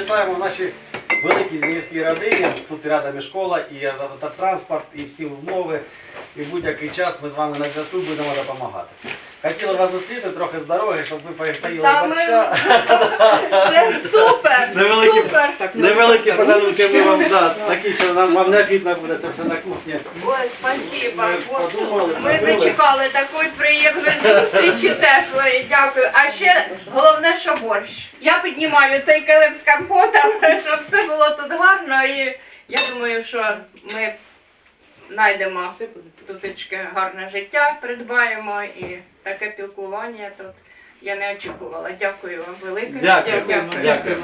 Вітаємо в нашій великій зміївській родині. Тут рядом і школа, і автотранспорт, і всі умови. І будь-який час ми з вами на зв'язку будемо допомагати. Хотіли вас зустріти трохи з дороги, щоб ви поїли Та ми- борща. Це супер! Невеликі- Супер! Невеликі подарунки ми вам да, такі, що нам вам необхідно буде це все на кухні. Ой, спасибо. Ми Боже. подумали, Ми не чекали такої приємної зустрічі теплої. Дякую. А ще головне, що борщ. Я піднімаю цей килим з компотом, щоб все було тут гарно. І я думаю, що ми знайдемо тутечки гарне життя, придбаємо і таке піклування тут. Я не очікувала. Дякую вам велике. Дякую. Дякую. Дякую.